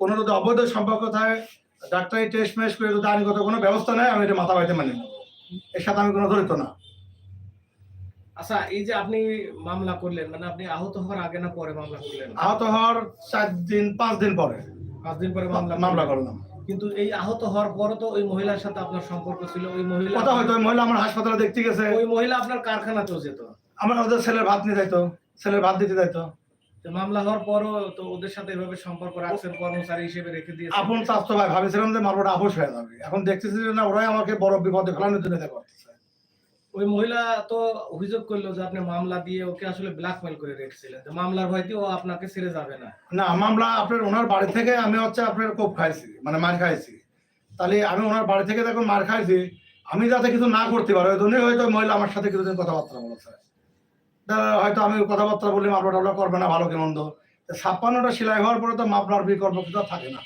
কোনো যদি অবৈধ সম্পর্ক থাকে ডাক্তারি টেস্ট মেস করে যদি আইনগত কোনো ব্যবস্থা নেয় আমি এটা মাথা বাড়িতে মানি এর সাথে আমি কোনো জড়িত না। আচ্ছা এই যে আপনি মামলা করলেন মানে আপনি আহত হওয়ার আগে না পরে মামলা করলেন? আহত হওয়ার চার দিন পাঁচ দিন পরে। পাঁচ দিন পরে মামলা মামলা করলাম। কিন্তু এই আহত হওয়ার পরও তো ওই মহিলার সাথে আপনার সম্পর্ক ছিল ওই মহিলা কথা হয়তো ওই মহিলা আমার হাসপাতালে দেখতে গেছে। ওই মহিলা আপনার কারখানাতেও যেত? আমার ওদের ছেলের ভাত নিয়ে যাইতো ছেলের ভাত দিতে যাইতো। মামলা হওয়ার পরও তো ওদের সাথে এভাবে সম্পর্ক রাখছেন কর্মচারী হিসেবে রেখে দিয়েছেন। আপন স্বাস্থ্য ভাই ভাবেছিলাম যে মামলাটা আপোষ হয়ে যাবে। এখন দেখতেছি যে না ওরাই আমাকে বড় বিপদে ফেলানোর জন্য এটা করতেছে ওই মহিলা তো অভিযোগ করল যে আপনি মামলা দিয়ে ওকে আসলে ব্ল্যাকমেল করে রেখেছিলেন। মামলার ভয়তে ও আপনাকে ছেড়ে যাবে না। না মামলা আপনার ওনার বাড়ি থেকে আমি হচ্ছে আপনার কোপ খাইছি মানে মার খাইছি। তাহলে আমি ওনার বাড়ি থেকে যখন মার খাইছি আমি যাতে কিছু না করতে পারো ওই জন্যই হয়তো মহিলা আমার সাথে কিছুদিন কথাবার্তা বলেছে। হয়তো আমি কথাবার্তা বলি মামলা টামলা করবে না ভালো কি মন্দ? ছাপ্পান্নটা সেলাই হওয়ার পরে তো মামলার বিকল্প কিছু থাকে না।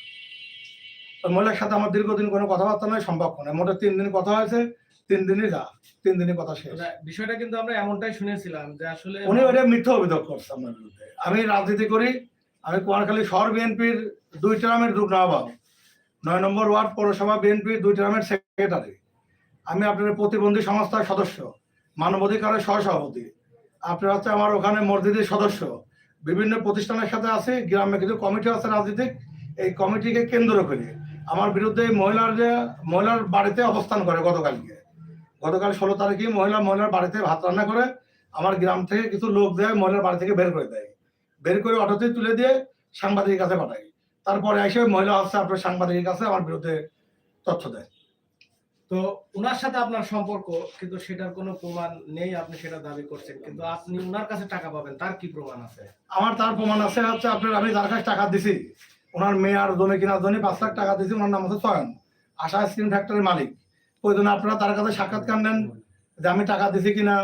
মহিলার সাথে আমার দীর্ঘদিন কোনো কথাবার্তা নয় সম্ভব নয়। মোটে তিন দিন কথা হয়েছে তিন দিনই যা তিন দিনই কথা শেষ। বিষয়টা কিন্তু আমরা এমনটাই শুনেছিলাম যে আসলে উনি ওটা মিথ্যা অভিযোগ করছে আমার বিরুদ্ধে। আমি রাজনীতি করি আমি কুমারখালী শহর বিএনপির দুই টার্মের যুগ্ম আহ্বায়ক নয় নম্বর ওয়ার্ড পৌরসভা বিএনপির দুই টার্মের সেক্রেটারি। আমি আপনার প্রতিবন্ধী সংস্থার সদস্য মানবাধিকারের সহসভাপতি। আপনার হচ্ছে আমার ওখানে মসজিদের সদস্য। বিভিন্ন প্রতিষ্ঠানের সাথে আছে, গ্রামে কিছু কমিটি আছে রাজনীতিক, এই কমিটিকে কেন্দ্র করে। আমার বিরুদ্ধে মহিলার যে, মহিলার বাড়িতে অবস্থান করে গতকালকে। গতকাল ষোলো তারিখে মহিলা মহিলার বাড়িতে ভাত রান্না করে আমার গ্রাম থেকে কিছু লোক দেয়, মহিলার বাড়ি থেকে বের করে দেয়। বের করে অটোতে তুলে দিয়ে সাংবাদিকের কাছে পাঠায়। তারপরে এসে মহিলা হচ্ছে আপনার সাংবাদিকের কাছে আমার বিরুদ্ধে তথ্য দেয়। তো ওনার সাথে আপনার সম্পর্ক, কিন্তু সেটার কোনো প্রমাণ নেই, আপনি সেটা দাবি করছেন। কিন্তু আপনি ওনার কাছে টাকা পাবেন, তার কি প্রমাণ আছে? আমার তার প্রমাণ আছে হচ্ছে আপনার, আমি যার কাছে টাকা দিছি ওনার মেয়ে আর জমি কেনার জন্য পাঁচ লাখ টাকা দিছি ওনার নাম হচ্ছে চয়ন। আশা স্ক্রিন ফ্যাক্টরির মালিক। ওই জন্য আপনারা তার কাছে সাক্ষাৎকার নেন যে আমি টাকা দিছি কিনা,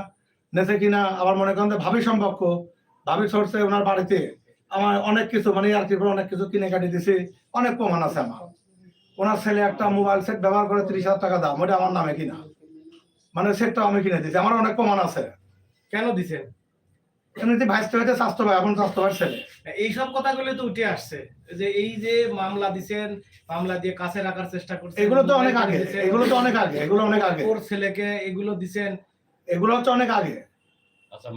নেছে কিনা। আবার মনে করেন যে ভাবি সম্পর্ক, ভাবি সরছে ওনার বাড়িতে। আমার অনেক কিছু মানে আর কি অনেক কিছু কিনে কাটি দিছি, অনেক প্রমাণ আছে আমার। ওনার ছেলে একটা মোবাইল সেট ব্যবহার করে ত্রিশ হাজার টাকা দাম ওটা আমার নামে কিনা? মানে সেটটা আমি কিনে দিছি আমার অনেক প্রমাণ আছে। কেন দিছেন? এমনিতে ভাইস্ত হইতে স্বাস্থ্য ভাই এখন স্বাস্থ্য ভাইয়ের ছেলে এইসব কথাগুলো তো উঠে আসছে যে এই যে মামলা দিছেন মামলা দিয়ে কাছে রাখার চেষ্টা করছেন এগুলো তো অনেক আগে এগুলো তো অনেক আগে এগুলো অনেক আগে। ওর ছেলেকে এগুলো দিছেন। এগুলো হচ্ছে অনেক আগে।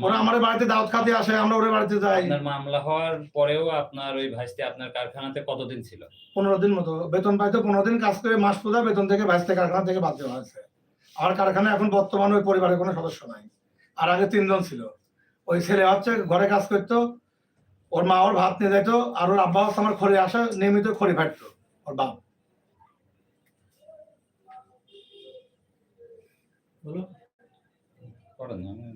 ওরা আমাদের বাড়িতে দাওয়াত খাতে আসে আমরা ওদের বাড়িতে যাই। আপনার মামলা হওয়ার পরেও আপনার ওই ভাইস্তি আপনার কারখানাতে কতদিন ছিল? পনেরো দিন মতো। বেতন পাইতো পনেরো দিন কাজ করে মাস পূজা বেতন থেকে ভাইস্তে কারখানা থেকে বাদ দেওয়া হয়েছে। আমার কারখানায় এখন বর্তমানে ওই পরিবারের কোনো সদস্য নাই। আর আগে তিনজন ছিল। ওই ছেলে হচ্ছে ঘরে কাজ করতো ওর মা ওর ভাত নিয়ে যেত আর ওর আব্বা হচ্ছে আমার খড়ি আসা নিয়মিত খড়ি ফাটতো ওর বাপ। বলো। করেন না, আমি-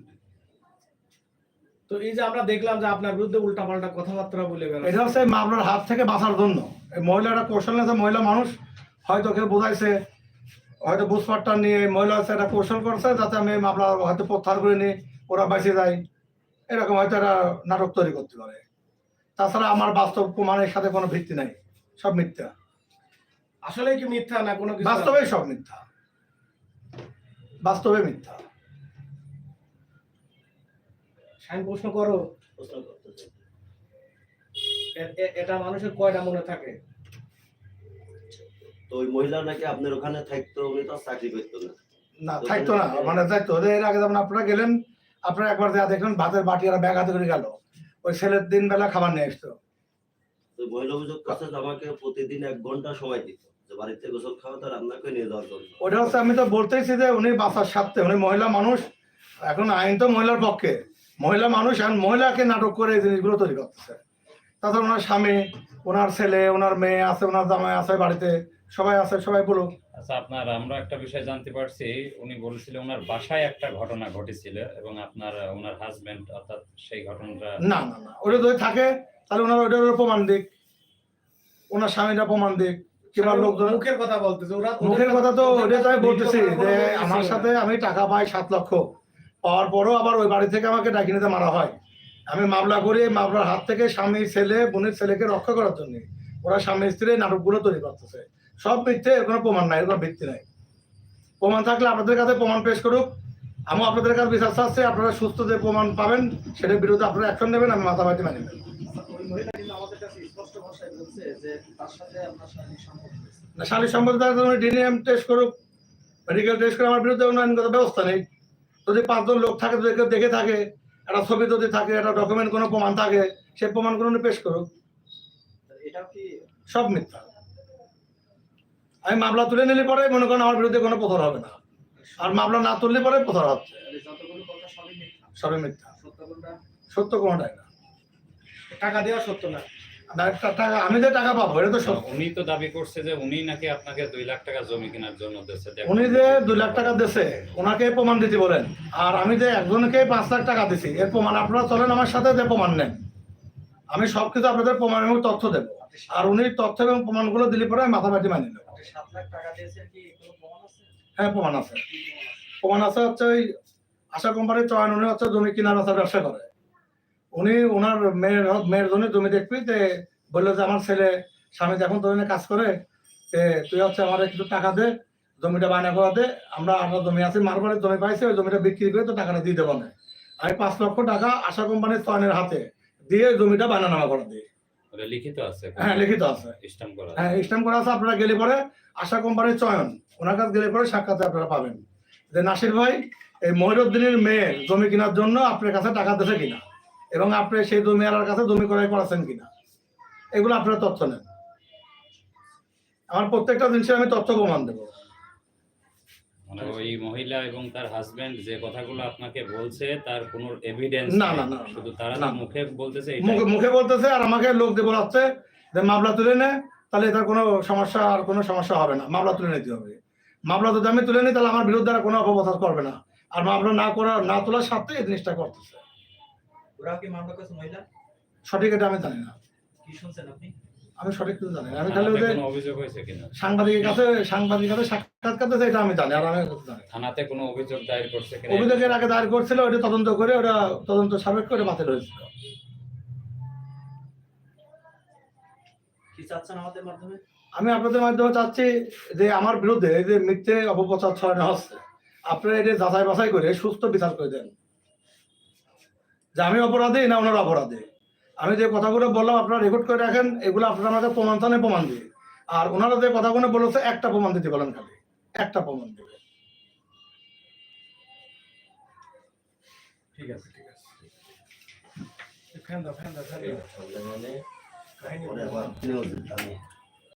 তো এই যে আমরা দেখলাম যে আপনার বিরুদ্ধে উল্টাপাল্টা কথাবার্তা বলে গেল এটা হচ্ছে মামলার হাত থেকে বাঁচার জন্য। এই মহিলাটা কৌশল নিয়েছে মহিলা মানুষ। হয়তো কেউ বোঝাইছে হয়তো বুঝপাটটা নিয়ে মহিলা হচ্ছে একটা কৌশল করছে যাতে আমি মামলা হয়তো প্রত্যাহার করে নিই ওরা বেঁচে যায়। এরকম হয়তো একটা নাটক তৈরি করতে পারে। তাছাড়া আমার বাস্তব প্রমাণের সাথে কোনো ভিত্তি নাই। সব মিথ্যা। আসলে কি মিথ্যা না কোনো বাস্তবে সব মিথ্যা। বাস্তবে মিথ্যা। আমি প্রশ্ন করো। এটা মানুষের কয়টা মনে থাকে? তো ওই মহিলা নাকি আপনার ওখানে থাকতো উনি তো চাকরি করতো না। না থাকতো না মানে যাইতো যে এর আগে যেমন আপনারা গেলেন আপনারা একবার যা দেখলেন ভাতের বাটি আর ব্যাগ হাতে করে গেল। ওই ছেলের দিন বেলা খাবার নিয়ে আসতো। তো মহিলা অভিযোগ করছে যে আমাকে প্রতিদিন এক ঘণ্টা সময় দিত যে বাড়িতে গোসল খাওয়াতে রান্না করে নিয়ে যাওয়ার জন্য। ওটা হচ্ছে আমি তো বলতেইছি যে উনি বাঁচার স্বার্থে উনি মহিলা মানুষ এখন আইন তো মহিলার পক্ষে। মহিলা মানুষ এখন মহিলাকে নাটক করে এই জিনিসগুলো তৈরি করতেছে। তাছাড়া ওনার স্বামী ওনার ছেলে ওনার মেয়ে আছে ওনার জামাই আছে বাড়িতে সবাই আছে সবাই বলুক। আচ্ছা আপনার আমরা একটা বিষয় জানতে পারছি উনি বলেছিলেন ওনার বাসায় একটা ঘটনা ঘটেছিল এবং আপনার ওনার হাজবেন্ড অর্থাৎ সেই ঘটনাটা না না না ওটা যদি থাকে তাহলে ওনার ওইটার প্রমাণ দিক। ওনার স্বামীটা প্রমাণ দিক কিংবা লোকজন মুখের কথা বলতেছে ওরা মুখের কথা তো ওটা তো আমি বলতেছি যে আমার সাথে আমি টাকা পাই সাত লক্ষ। পাওয়ার পরও আবার ওই বাড়ি থেকে আমাকে ডাকি নিতে মারা হয়। আমি মামলা করি, মামলার হাত থেকে স্বামীর ছেলে, বোনের ছেলেকে রক্ষা করার জন্য। ওরা স্বামী, স্ত্রী নাটকগুলো তৈরি করতেছে। সব মিথ্যে, এর কোনো প্রমাণ নাই, এর কোনো ভিত্তি নাই। প্রমাণ থাকলে আপনাদের কাছে প্রমাণ পেশ করুক। আমি আপনাদের কাছে বিশ্বাস আছে আপনারা সুস্থ যে প্রমাণ পাবেন, সেটার বিরুদ্ধে আপনারা অ্যাকশন নেবেন, আমি মাথা মাটি মানি। না, শালীর সম্পর্কে ডিএনএম টেস্ট করুক মেডিকেল টেস্ট করে আমার বিরুদ্ধে কোনো আইনগত ব্যবস্থা নেই। যদি পাঁচজন লোক থাকে দেখে থাকে একটা ছবি যদি থাকে একটা ডকুমেন্ট কোনো প্রমাণ থাকে সেই প্রমাণগুলো পেশ করুক। সব মিথ্যা। আমি মামলা তুলে নিলে পরে মনে করেন আমার বিরুদ্ধে কোনো প্রচার হবে না। আর মামলা না তুললে পরে প্রচার হচ্ছে সবই মিথ্যা। সত্য কোনটা সত্য কোনোটাই না। টাকা দেওয়া সত্য না। আমি যে টাকা পাবো এটা তো উনি তো দাবি করছে যে উনি নাকি আপনাকে দুই লাখ টাকা জমি কেনার জন্য দিচ্ছে উনি যে দুই লাখ টাকা ওনাকে প্রমাণ দিতে বলেন। আর আমি যে একজনকে পাঁচ লাখ টাকা দিছি এর প্রমাণ আপনারা চলেন আমার সাথে যে প্রমাণ নেন। আমি সবকিছু আপনাদের প্রমাণ এবং তথ্য দেবো। আর উনি তথ্য এবং প্রমাণগুলো দিলে পরে আমি মাথা মাটি মানি নেব। আপনি সাত লাখ টাকা দিয়েছেন কি কোনো প্রমাণ আছে? হ্যাঁ প্রমাণ আছে। প্রমাণ আছে? হচ্ছে ওই আশা কোম্পানির চয়ন উনি হচ্ছে জমি কেনার আছে ব্যবসা করে। উনি ওনার মেয়ের মেয়ের জন্য জমি দেখবি তে বলল যে আমার ছেলে স্বামী যখন তোর কাজ করে তুই হচ্ছে আমার একটু টাকা দে জমিটা বায়না করা দে আমরা আমরা জমি আছে মারবারের জমি পাইছি ওই জমিটা বিক্রি করে তো টাকাটা দিয়ে দেবো না আমি পাঁচ লক্ষ টাকা আশা কোম্পানির চয়নের হাতে দিয়ে জমিটা বায়না নামা করে দিই। লিখিত আছে? হ্যাঁ লিখিত আছে। স্ট্যাম্প করা হ্যাঁ স্ট্যাম্প করা আছে আপনারা গেলে পরে আশা কোম্পানির চয়ন ওনার কাছে গেলে পরে সাক্ষাতে আপনারা পাবেন। যে নাসির ভাই এই মহিরুদ্দিনের মেয়ের জমি কেনার জন্য আপনার কাছে টাকা দিয়েছে কিনা? এবং আপনি সেই জমি আলার কাছে জমি ক্রয় করাছেন কিনা? এগুলো আপনারা তথ্য নেন। আমার প্রত্যেকটা জিনিসের আমি তথ্য প্রমাণ দেবো। মানে ওই মহিলা এবং তার হাজবেন্ড যে কথাগুলো আপনাকে বলছে তার কোনো এভিডেন্স না, না, না। শুধু তারা না। মুখে বলতেছে মুখে মুখে বলতেছে আর আমাকে লোক দিয়ে বলাচ্ছে যে মামলা তুলে নে তাহলে এটার কোনো সমস্যা আর কোনো সমস্যা হবে না। মামলা তুলে নিতে হবে। মামলা যদি আমি তুলে নিই তাহলে আমার বিরুদ্ধে আর কোনো অপপ্রচার করবে না। আর মামলা না করা না তোলার সাথে এই জিনিসটা করতেছে। ওরা কি মামলা করেছে মহিলা? সঠিক এটা আমি জানি না। কি শুনছেন আপনি? আমি সঠিক কিছু জানি আমি খালি ওদের অভিযোগ হয়েছে কিনা সাংবাদিকের কাছে সাংবাদিকের কাছে সাক্ষাৎকার দিয়েছে এটা আমি জানি আর আমি জানি থানাতে কোনো অভিযোগ দায়ের করছে কিনা? অভিযোগের আগে দায়ের করছিল ওটা তদন্ত করে ওটা তদন্ত সাবেক করে বাতিল হয়েছিল। কি চাচ্ছেন আমাদের মাধ্যমে? আমি আপনাদের মাধ্যমে চাচ্ছি যে আমার বিরুদ্ধে এই যে মিথ্যে অপপ্রচার ছড়ানো হচ্ছে আপনারা এটা যাচাই বাছাই করে সুস্থ বিচার করে দেন। যে আমি অপরাধী না ওনার অপরাধী? আমি যে কথাগুলো বললাম আপনারা রেকর্ড করে রাখেন এগুলো আপনারা আমাকে প্রমাণ থানে প্রমাণ দিয়ে আর ওনারা যে কথাগুলো বলেছে একটা প্রমাণ দিতে বলেন খালি। একটা প্রমাণ দেবে ঠিক আছে ঠিক আছে। ফ্যান দাও ফ্যান দাও ফ্যান দাও